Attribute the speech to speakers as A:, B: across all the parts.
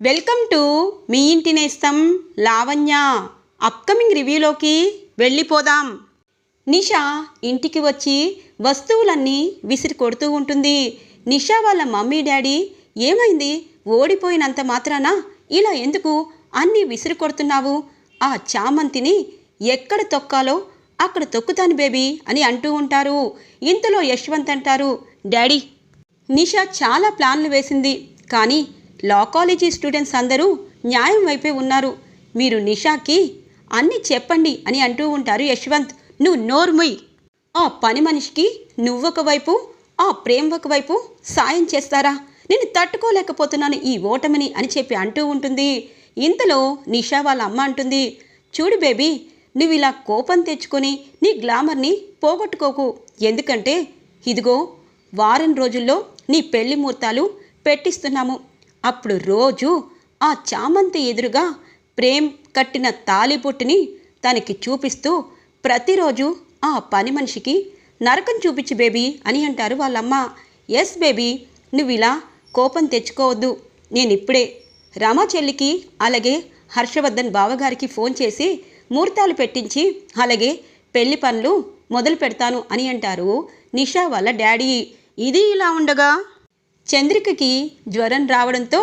A: Welcome to me ఇంటి నేస్తం Lavanya. Upcoming రివ్యూలోకి వెళ్ళిపోదాం. నిషా ఇంటికి వచ్చి వస్తువులన్నీ విసిరి కొడుతూ ఉంటుంది. నిషా వాళ్ళ మమ్మీ డాడీ ఏమైంది? ఓడిపోయినంత మాత్రాన? ఇలా ఎందుకు అన్నీ విసిరి కొడుతున్నావు? ఆ చామంతిని ఎక్కడ తొక్కాలో అక్కడ తొక్కుతాను బేబీ అని అంటూ ఉంటారు. ఇంతలో యశ్వంత్ అంటారు డాడీ. నిషా చాలా ప్లాన్లు వేసింది. కానీ లా కాలేజీ స్టూడెంట్స్ అందరూ న్యాయం వైపే ఉన్నారు. మీరు నిషాకి అన్నీ చెప్పండి అని అంటూ ఉంటారు యశ్వంత్. నువ్వు నోర్ముయ్. ఆ పని మనిషికి నువ్వొక వైపు ఆ ప్రేమ్ ఒకవైపు సాయం చేస్తారా? నేను తట్టుకోలేకపోతున్నాను ఈ ఓటమిని అని చెప్పి అంటూ ఉంటుంది. ఇంతలో నిషా వాళ్ళ అమ్మ అంటుంది చూడు బేబీ నువ్వు ఇలా కోపం తెచ్చుకొని నీ గ్లామర్ని పోగొట్టుకోకు. ఎందుకంటే ఇదిగో వారం రోజుల్లో నీ పెళ్ళి ముహూర్తాలు పెట్టిస్తున్నాము. అప్పుడు రోజు ఆ చామంతి ఎదురుగా ప్రేమ్ కట్టిన తాలిపొట్టుని తనకి చూపిస్తూ ప్రతిరోజు ఆ పని మనిషికి నరకం చూపించు బేబీ అని అంటారు వాళ్ళమ్మ. ఎస్ బేబీ నువ్వు ఇలా కోపం తెచ్చుకోవద్దు నేను ఇప్పుడే రమా చెల్లికి అలాగే హర్షవర్ధన్ బావగారికి ఫోన్ చేసి ముహూర్తాలు పెట్టించి అలాగే పెళ్ళి పనులు మొదలు పెడతాను అని అంటారు నిషా వాళ్ళ డాడీ. ఇది ఇలా ఉండగా చంద్రికకి జ్వరం రావడంతో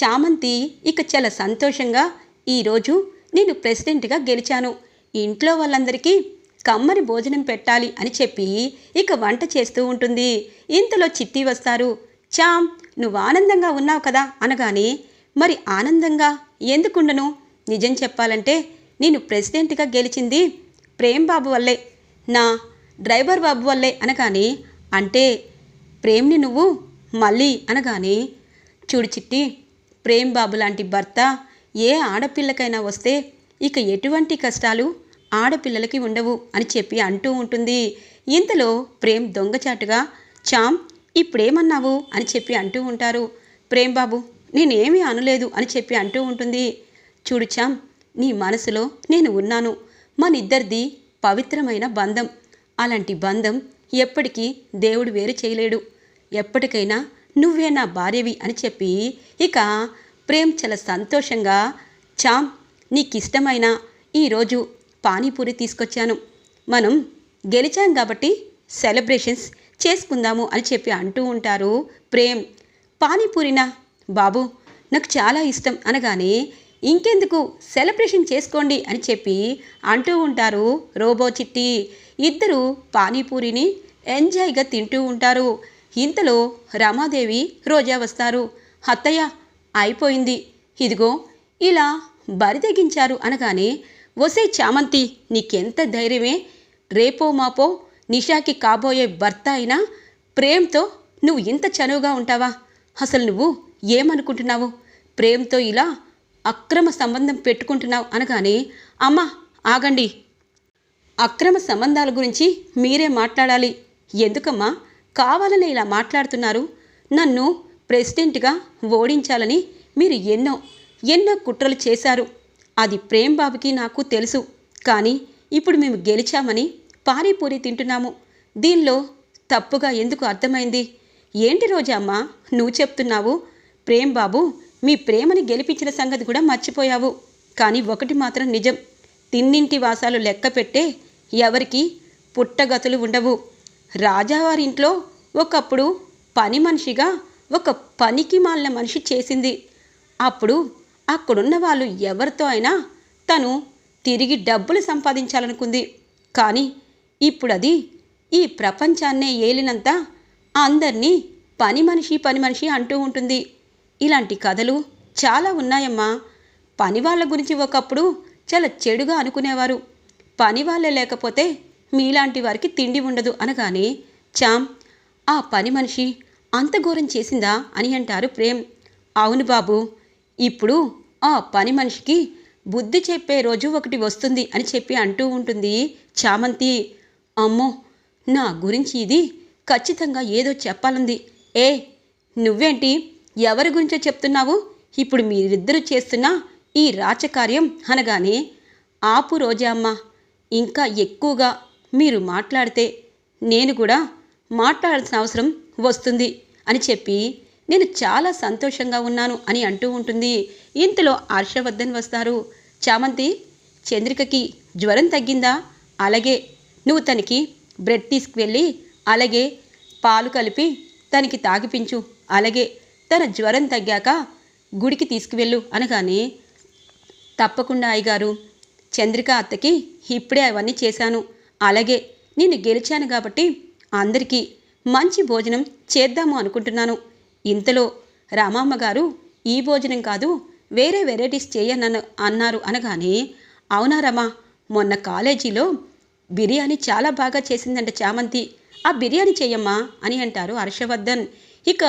A: చామంతి ఇక చాలా సంతోషంగా ఈరోజు నేను ప్రెసిడెంట్గా గెలిచాను. ఇంట్లో వాళ్ళందరికీ కమ్మని భోజనం పెట్టాలి అని చెప్పి ఇక వంట చేస్తూ ఉంటుంది. ఇంతలో చిట్టి వస్తారు. చామ్ నువ్వు ఆనందంగా ఉన్నావు కదా అనగానే మరి ఆనందంగా ఎందుకుండను? నిజం చెప్పాలంటే నేను ప్రెసిడెంట్గా గెలిచింది ప్రేమ్ బాబు వల్లే. నా డ్రైవర్ బాబు వల్లే అనగానే అంటే ప్రేమ్ని నువ్వు మళ్ళీ అనగానే చూడు చిట్టి ప్రేమ్ బాబు లాంటి భర్త ఏ ఆడపిల్లకైనా వస్తే ఇక ఎటువంటి కష్టాలు ఆడపిల్లలకి ఉండవు అని చెప్పి అంటూ ఉంటుంది. ఇంతలో ప్రేమ్ దొంగచాటుగా చామ్ ఇప్పుడేమన్నావు? అని చెప్పి అంటూ ఉంటారు. ప్రేమ్ బాబు నేనేమీ అనలేదు అని చెప్పి అంటూ ఉంటుంది. చూడు చామ్ నీ మనసులో నేను ఉన్నాను. మనిద్దరిది పవిత్రమైన బంధం. అలాంటి బంధం ఎప్పటికీ దేవుడు వేరు చేయలేడు. ఎప్పటికైనా నువ్వే నా భార్యవి అని చెప్పి ఇక ప్రేమ్ చాలా సంతోషంగా చామ్ నీకిష్టమైన ఈరోజు పానీపూరి తీసుకొచ్చాను. మనం గెలిచాం కాబట్టి సెలబ్రేషన్స్ చేసుకుందాము అని చెప్పి అంటూ ఉంటారు ప్రేమ్. పానీపూరినా బాబు నాకు చాలా ఇష్టం అనగానే ఇంకెందుకు సెలబ్రేషన్ చేసుకోండి అని చెప్పి అంటూ ఉంటారు రోబో చిట్టి. ఇద్దరు పానీపూరిని ఎంజాయ్గా తింటూ ఉంటారు. ఇంతలో రమాదేవి రోజా వస్తారు. అత్తయ్య అయిపోయింది. ఇదిగో ఇలా బరి తెగించారు అనగానే వసే చామంతి నీకెంత ధైర్యమే? రేపో మాపో నిషాకి కాబోయే భర్త అయినా ప్రేమ్తో నువ్వు ఇంత చనువుగా ఉంటావా? అసలు నువ్వు ఏమనుకుంటున్నావు? ప్రేమ్తో ఇలా అక్రమ సంబంధం పెట్టుకుంటున్నావు అనగానే అమ్మ ఆగండి. అక్రమ సంబంధాల గురించి మీరే మాట్లాడాలి. ఎందుకమ్మా? కావాలని ఇలా మాట్లాడుతున్నారు. నన్ను ప్రెసిడెంట్గా ఓడించాలని మీరు ఎన్నో ఎన్నో కుట్రలు చేశారు. అది ప్రేమ్ బాబుకి నాకు తెలుసు. కానీ ఇప్పుడు మేము గెలిచామని పానీపూరి తింటున్నాము. దీనిలో తప్పుగా ఎందుకు అర్థమైంది? ఏంటి రోజమ్మ? నువ్వు చెప్తున్నావు. ప్రేమ్ బాబు మీ ప్రేమని గెలిపించిన సంగతి కూడా మర్చిపోయావు. కానీ ఒకటి మాత్రం నిజం. తిన్నింటి వాసాలు లెక్క పెట్టే ఎవరికి పుట్టగతులు ఉండవు. రాజావారింట్లో ఒకప్పుడు పని మనిషిగా ఒక పనికి మాలిన మనిషి చేసింది. అప్పుడు అక్కడున్న వాళ్ళు ఎవరితో అయినా తను తిరిగి డబ్బులు సంపాదించాలనుకుంది. కానీ ఇప్పుడు అది ఈ ప్రపంచాన్నే ఏలినంత అందరినీ పని మనిషి పని మనిషి అంటూ ఉంటుంది. ఇలాంటి కథలు చాలా ఉన్నాయమ్మా. పని వాళ్ళ గురించి ఒకప్పుడు చాలా చెడుగా అనుకునేవారు. పని వాళ్ళే లేకపోతే మీలాంటి వారికి తిండి ఉండదు అనగానే చామ్ ఆ పని మనిషి అంత ఘోరం చేసిందా అని అంటారు ప్రేమ్. అవును బాబు ఇప్పుడు ఆ పని మనిషికి బుద్ధి చెప్పే రోజు ఒకటి వస్తుంది అని చెప్పి అంటూ ఉంటుంది చామంతి. అమ్మో నా గురించి ఇది ఖచ్చితంగా ఏదో చెప్పాలంది. ఏ నువ్వేంటి? ఎవరి గురించో చెప్తున్నావు? ఇప్పుడు మీరిద్దరూ చేస్తున్న ఈ రాచకార్యం అనగానే ఆపు రోజా అమ్మ ఇంకా ఎక్కువగా మీరు మాట్లాడితే నేను కూడా మాట్లాడాల్సిన అవసరం వస్తుంది అని చెప్పి నేను చాలా సంతోషంగా ఉన్నాను అని అంటూ ఉంటుంది. ఇంతలో హర్షవర్ధన్ వస్తారు. చామంతి చంద్రికకి జ్వరం తగ్గిందా? అలాగే నువ్వు తనకి బ్రెడ్ తీసుకువెళ్ళి అలాగే పాలు కలిపి తనకి తాగిపించు. అలాగే తన జ్వరం తగ్గాక గుడికి తీసుకువెళ్ళు అనగానే తప్పకుండా అయ్యగారు చంద్రిక అత్తకి ఇప్పుడే అవన్నీ చేశాను. అలాగే నేను గెలిచాను కాబట్టి అందరికీ మంచి భోజనం చేద్దాము అనుకుంటున్నాను. ఇంతలో రామమ్మ గారు ఈ భోజనం కాదు వేరే వెరైటీస్ చేయనను అన్నారు అనగానే అవునా రమా మొన్న కాలేజీలో బిర్యానీ చాలా బాగా చేసిందంట చామంతి. ఆ బిర్యానీ చేయమ్మా అని అంటారు హర్షవర్ధన్. ఇక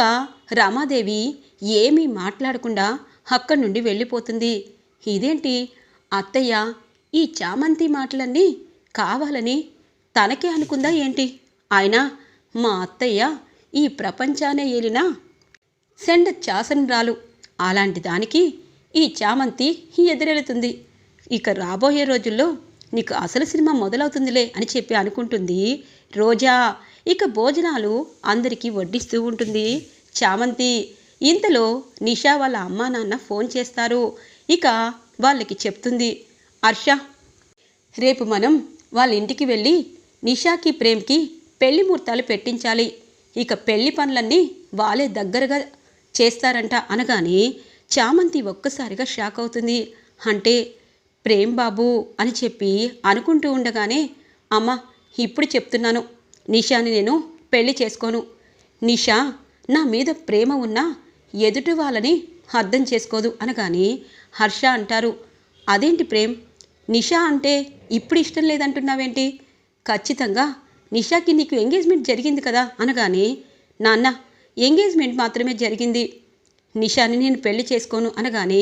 A: రమాదేవి ఏమీ మాట్లాడకుండా అక్కడి నుండి వెళ్ళిపోతుంది. ఇదేంటి? అత్తయ్య ఈ చామంతి మాటలన్నీ కావాలని తనకే అనుకుందా ఏంటి? ఆయన మా అత్తయ్య ఈ ప్రపంచానే ఏలినా సెండ చాసనరాలు అలాంటి దానికి ఈ చామంతి ఎదురెళుతుంది. ఇక రాబోయే రోజుల్లో నీకు అసలు సినిమా మొదలవుతుందిలే అని చెప్పి అనుకుంటుంది రోజా. ఇక భోజనాలు అందరికీ వడ్డిస్తూ ఉంటుంది. చామంతి ఇంతలో నిషా వాళ్ళ అమ్మా నాన్న ఫోన్ చేస్తారు. ఇక వాళ్ళకి చెప్తుంది హర్ష రేపు మనం వాళ్ళ ఇంటికి వెళ్ళి నిషాకి ప్రేమ్కి పెళ్ళి ముహూర్తాలు పెట్టించాలి. ఇక పెళ్ళి పనులన్నీ వాళ్ళే దగ్గరగా చేస్తారంట అనగానే చామంతి ఒక్కసారిగా షాక్ అవుతుంది. అంటే ప్రేమ్ బాబు అని చెప్పి అనుకుంటూ ఉండగానే అమ్మ ఇప్పుడు చెప్తున్నాను నిషాని నేను పెళ్ళి చేసుకోను. నిషా నా మీద ప్రేమ ఉన్నా ఎదుటి వాళ్ళని అర్థం చేసుకోదు అనగానే హర్ష అంటారు అదేంటి ప్రేమ్? నిషా అంటే ఇప్పుడు ఇష్టం లేదంటున్నావేంటి? ఖచ్చితంగా. నిషాకి నీకు ఎంగేజ్మెంట్ జరిగింది కదా అనగానే నాన్న ఎంగేజ్మెంట్ మాత్రమే జరిగింది. నిషాని నేను పెళ్ళి చేసుకోను అనగానే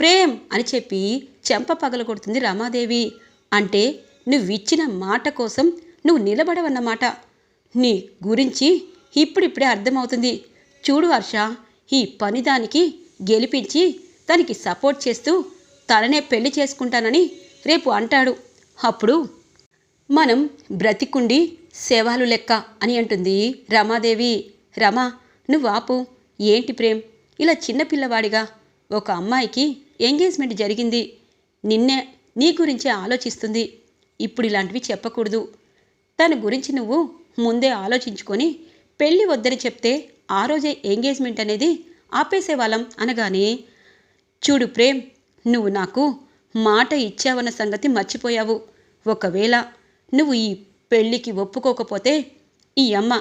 A: ప్రేమ్ అని చెప్పి చెంప పగలగొడుతుంది రమాదేవి. అంటే నువ్విచ్చిన మాట కోసం నువ్వు నిలబడవన్నమాట. నీ గురించి ఇప్పుడిప్పుడే అర్థమవుతుంది. చూడు హర్ష ఈ పనిదానికి గెలిపించి తనకి సపోర్ట్ చేస్తూ తననే పెళ్ళి చేసుకుంటానని రేపు అంటాడు. అప్పుడు మనం బ్రతికుండి సేవాలు లెక్క అని అంటుంది రమాదేవి. రమా నువ్వు ఆపు. ఏంటి ప్రేమ్? ఇలా చిన్నపిల్లవాడిగా ఒక అమ్మాయికి ఎంగేజ్మెంట్ జరిగింది. నిన్నే నీ గురించే ఆలోచిస్తుంది. ఇప్పుడు ఇలాంటివి చెప్పకూడదు. తన గురించి నువ్వు ముందే ఆలోచించుకొని పెళ్ళి వద్దని చెప్తే ఆ రోజే ఎంగేజ్మెంట్ అనేది ఆపేసేవాళ్ళం అనగానే చూడు ప్రేమ్ నువ్వు నాకు మాట ఇచ్చావన్న సంగతి మర్చిపోయావు. ఒకవేళ నువ్వు ఈ పెళ్ళికి ఒప్పుకోకపోతే ఈ అమ్మ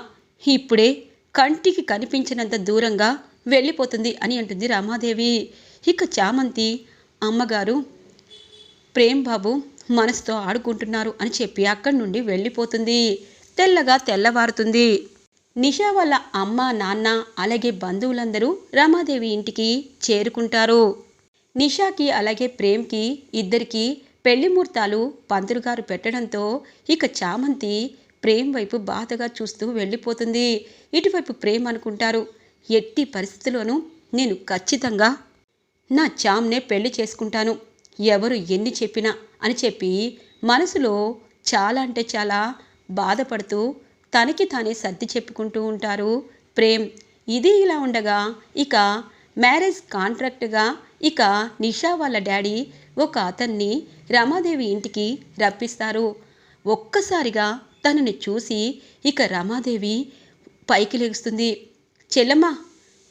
A: ఇప్పుడే కంటికి కనిపించినంత దూరంగా వెళ్ళిపోతుంది అని అంటుంది రామాదేవి. ఇక చామంతి అమ్మగారు ప్రేమ్ బాబు మనసుతో ఆడుకుంటున్నారు అని చెప్పి అక్కడి నుండి వెళ్ళిపోతుంది. తెల్లగా తెల్లవారుతుంది. నిషా వాళ్ళ అమ్మ నాన్న అలాగే బంధువులందరూ రమాదేవి ఇంటికి చేరుకుంటారు. నిషాకి అలాగే ప్రేమ్కి ఇద్దరికి పెళ్ళి ముహూర్తాలు పంతులు గారు పెట్టడంతో ఇక చామంతి ప్రేమ్ వైపు బాధగా చూస్తూ వెళ్ళిపోతుంది. ఇటువైపు ప్రేమ్ అనుకుంటారు ఎట్టి పరిస్థితుల్లోనూ నేను ఖచ్చితంగా నా చామ్నే పెళ్ళి చేసుకుంటాను. ఎవరు ఎన్ని చెప్పినా అని చెప్పి మనసులో చాలా అంటే చాలా బాధపడుతూ తనకి తానే సర్ది చెప్పుకుంటూ ఉంటారు ప్రేమ్. ఇది ఇలా ఉండగా ఇక మ్యారేజ్ కాంట్రాక్ట్గా ఇక నిషా వాళ్ళ డాడీ ఒక అతన్ని రమాదేవి ఇంటికి రప్పిస్తారు. ఒక్కసారిగా తనని చూసి ఇక రమాదేవి పైకి లెగుస్తుంది. చెల్లమ్మ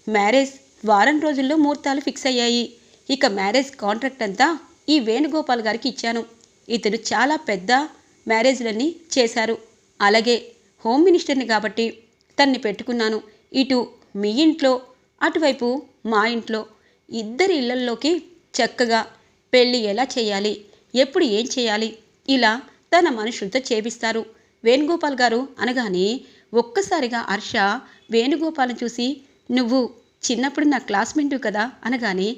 A: మ్యారేజ్ వారం రోజుల్లో ముహూర్తాలు ఫిక్స్ అయ్యాయి. ఇక మ్యారేజ్ కాంట్రాక్ట్ అంతా ఈ వేణుగోపాల్ గారికి ఇచ్చాను. ఇతను చాలా పెద్ద మ్యారేజ్లన్నీ చేశారు. అలాగే హోమ్ మినిస్టర్ని కాబట్టి తన్ని పెట్టుకున్నాను. ఇటు మీ ఇంట్లో అటువైపు మా ఇంట్లో ఇద్దరి ఇళ్ళల్లోకి చక్కగా పెళ్ళి ఎలా చేయాలి? ఎప్పుడు ఏం చేయాలి? ఇలా తన మనుషులతో చేపిస్తారు వేణుగోపాల్ గారు అనగానే ఒక్కసారిగా హర్ష వేణుగోపాల్ని చూసి నువ్వు చిన్నప్పుడు నా క్లాస్మేట్ కదా? అనగానే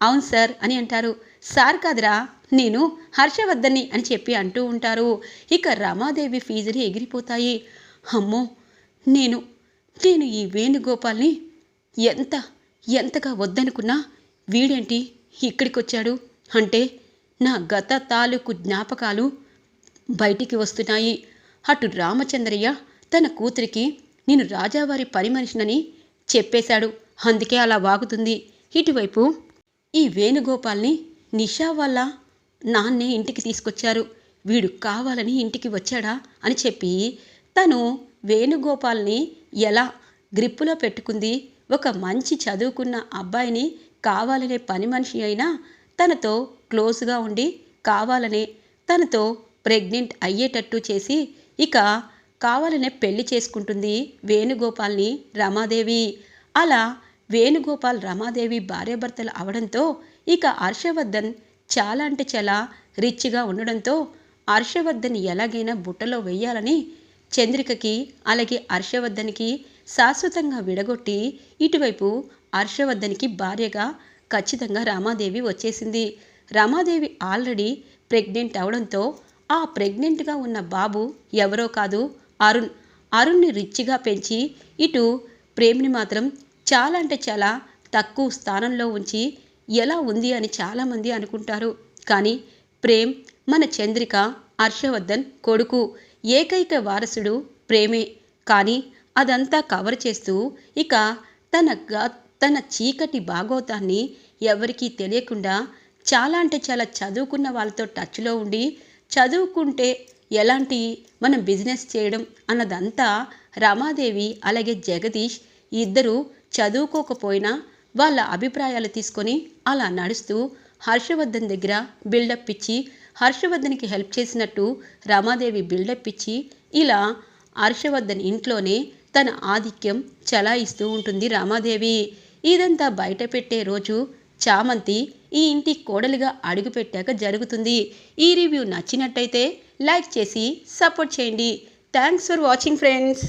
A: అవును సార్ అని అంటారు. సార్ కాదురా నేను హర్షవర్ధన్ని అని చెప్పి అంటూ ఉంటారు. ఇక రమాదేవి ఫీజులు ఎగిరిపోతాయి. అమ్మో నేను నేను ఈ వేణుగోపాల్ని ఎంత ఎంతగా వద్దనుకున్నా వీడేంటి ఇక్కడికి వచ్చాడు అంటే నా గత తాలూకు జ్ఞాపకాలు బయటికి వస్తున్నాయి. అటు రామచంద్రయ్య తన కూతురికి నేను రాజావారి పరిమనిషినని చెప్పేశాడు. అందుకే అలా వాగుతుంది. ఇటువైపు ఈ వేణుగోపాల్ని నిషా వాళ్ళ నాన్నే ఇంటికి తీసుకొచ్చారు. వీడు కావాలని ఇంటికి వచ్చాడా అని చెప్పి తను వేణుగోపాల్ని ఎలా గ్రిప్పులో పెట్టుకుంది? ఒక మంచి చదువుకున్న అబ్బాయిని కావాలనే పని మనిషి అయినా తనతో క్లోజ్గా ఉండి కావాలనే తనతో ప్రెగ్నెంట్ అయ్యేటట్టు చేసి ఇక కావాలనే పెళ్ళి చేసుకుంటుంది వేణుగోపాల్ని రమాదేవి. అలా వేణుగోపాల్ రమాదేవి భార్యాభర్తలు అవడంతో ఇక హర్షవర్ధన్ చాలా అంటే చాలా రిచ్గా ఉండడంతో హర్షవర్ధన్ ఎలాగైనా బుట్టలో వెయ్యాలని చంద్రికకి అలాగే హర్షవర్ధన్కి శాశ్వతంగా విడగొట్టి ఇటువైపు హర్షవర్ధన్కి భార్యగా ఖచ్చితంగా రామాదేవి వచ్చేసింది. రామాదేవి ఆల్రెడీ ప్రెగ్నెంట్ అవడంతో ఆ ప్రెగ్నెంట్గా ఉన్న బాబు ఎవరో కాదు అరుణ్. అరుణ్ని రిచ్గా పెంచి ఇటు ప్రేమ్ని మాత్రం చాలా అంటే చాలా తక్కువ స్థానంలో ఉంచి ఎలా ఉంది అని చాలామంది అనుకుంటారు. కానీ ప్రేమ్ మన చంద్రిక హర్షవర్ధన్ కొడుకు ఏకైక వారసుడు ప్రేమే. కానీ అదంతా కవర్ చేస్తూ ఇక తన తన చీకటి భాగోతాన్ని ఎవరికీ తెలియకుండా చాలా అంటే చాలా చదువుకున్న వాళ్ళతో టచ్లో ఉండి చదువుకుంటే ఎలాంటి మనం బిజినెస్ చేయడం అన్నదంతా రమాదేవి అలాగే జగదీష్ ఇద్దరు చదువుకోకపోయినా వాళ్ళ అభిప్రాయాలు తీసుకొని అలా నడుస్తూ హర్షవర్ధన్ దగ్గర బిల్డప్ ఇచ్చి హర్షవర్ధన్కి హెల్ప్ చేసినట్టు రమాదేవి బిల్డప్ ఇచ్చి ఇలా హర్షవర్ధన్ ఇంట్లోనే తన ఆధిక్యం చలాయిస్తూ ఉంటుంది రామాదేవి. ఇదంతా బయట పెట్టే రోజు చామంతి ఈ ఇంటి కోడలిగా అడుగుపెట్టాక జరుగుతుంది. ఈ రివ్యూ నచ్చినట్టయితే లైక్ చేసి సపోర్ట్ చేయండి. Thanks for watching friends.